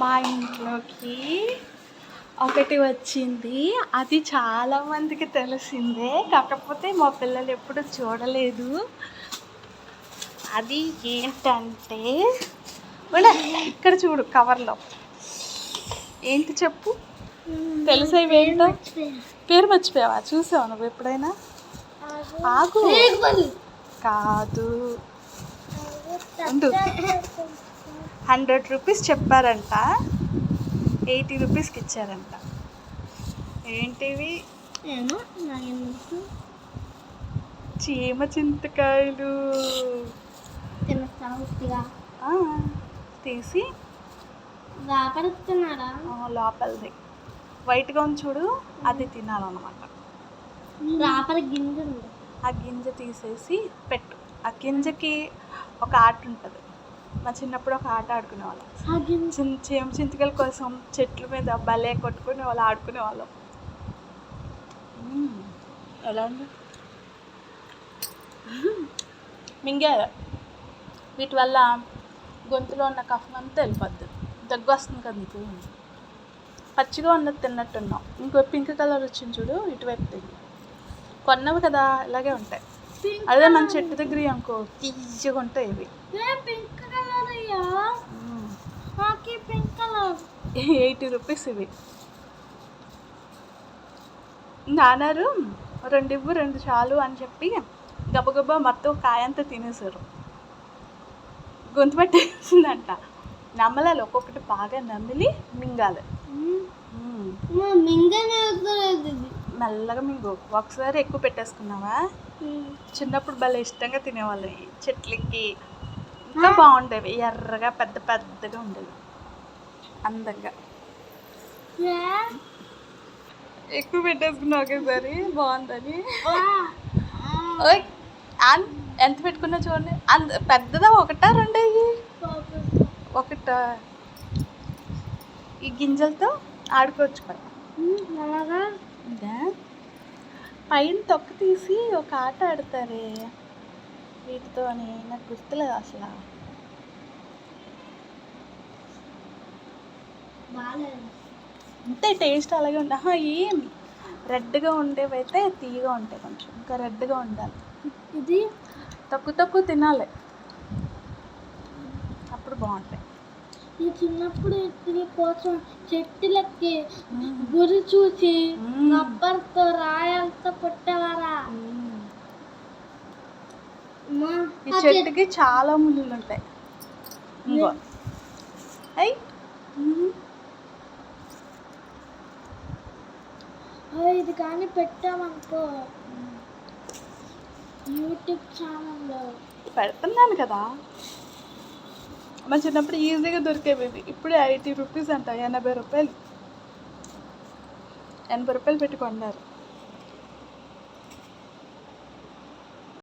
మా ఇంట్లోకి ఒకటి వచ్చింది. అది చాలా మందికి తెలిసిందే. కాకపోతే మా పిల్లలు ఎప్పుడు చూడలేదు. అది ఏంటంటే ఇక్కడ చూడు కవర్లో. ఏంటి చెప్పు? తెలిసేవి ఏంటో పేరు మర్చిపోయావా? చూసావా నువ్వు ఎప్పుడైనా? ఆగు. కాదు. ఉండు. హండ్రెడ్ రూపీస్ చెప్పారంట. ఎయిటీ రూపీస్కి ఇచ్చారంట. ఏంటివి? ఏమో చీమ చింతకాయలు. తీసి. లోపలిది. వైట్గా ఉంది చూడు అది తినాలన్నమాట. గింజ ఉంది. ఆ గింజ తీసేసి పెట్టు. ఆ గింజకి ఒక ఆట ఉంటుంది. మా చిన్నప్పుడు ఒక ఆట ఆడుకునేవాళ్ళం. ఆ గింజ చిన్న చీమ చింతకాయల కోసం చెట్ల మీద భలే కొట్టుకునే వాళ్ళు ఆడుకునే వాళ్ళం. ఎలా ఉంది? మింగా వీటి వల్ల గొంతులో ఉన్న కఫం అంతా వెళ్ళిపోద్ది. దగ్గు వస్తుంది కదా నీకు? పచ్చిగా ఉన్నది తిన్నట్టున్నావు ఇంకో పింక్ కలర్ వచ్చింది చూడు ఇటువైపు తిరిగి. కొన్నవి కదా ఇలాగే ఉంటాయి. అదే మన చెట్టు దగ్గర అనుకో తీయగా ఉంటాయి ఇవి. పింక్ మ్మ్. నాకి పింక్ కలర్ ఎయిటీ రూపీస్ ఇవి. నాన్నారు రెండు ఇవ్వు రెండు చాలు అని చెప్పి గబగబా మొత్తం కాయంతా తినేసారు గొంతు పట్టేసిందంట. నమ్మలాలి ఒక్కొక్కటి బాగా నమిలి మింగాలి. మెల్లగా మింగు. ఒకసారి ఎక్కువ పెట్టేసుకున్నావా? చిన్నప్పుడు భలే ఇష్టంగా తినేవాళ్ళం చెట్లకి. ఇంకా బాగుండేవి. ఎర్రగా పెద్ద పెద్దగా ఉండేవి. అందంగా? ఎక్కువ పెట్టేసుకున్నావు ఒకేసారి. బాగుందని. ఎంత పెట్టుకున్నా చూడండి. అంత పెద్దదా ఒకటా రెండా ఒకట? ఈ గింజలతో ఆడుకోవచ్చు కదా. పైన తొక్క తీసి ఒక ఆట ఆడతారే. వీటితోని నాకు గుర్తులేదు అసలు. అంతే టేస్ట్ అలాగే ఉండే. ఆహా, ఏం? రెడ్గా ఉండేవి అయితే తీయగా ఉంటాయి కొంచెం. ఇంకా రెడ్గా ఉండాలి. ఇది? తక్కువ తక్కువ తినాలి. అప్పుడు బాగుంటాయి. ఈ చిన్నప్పుడు ఇది కోసం చెట్టులకి గురి చూసి. రబ్బర్తో రాయలతో కొట్టేవారా? ఈ చెట్టుకి చాలా ముళ్ళు ఉంటాయి. ఇంకో అయ్. ఆ, ఇది కానీ పెట్టామనుకో. యూట్యూబ్ ఛానల్లో. పెడుతున్నాను కదా. మా చిన్నప్పుడు ఈజీగా దొరికేవి ఇప్పుడు ఎయిటీ రూపీస్ అంట ఎనభై రూపాయలు. ఎనభై రూపాయలు పెట్టి కొన్నారు.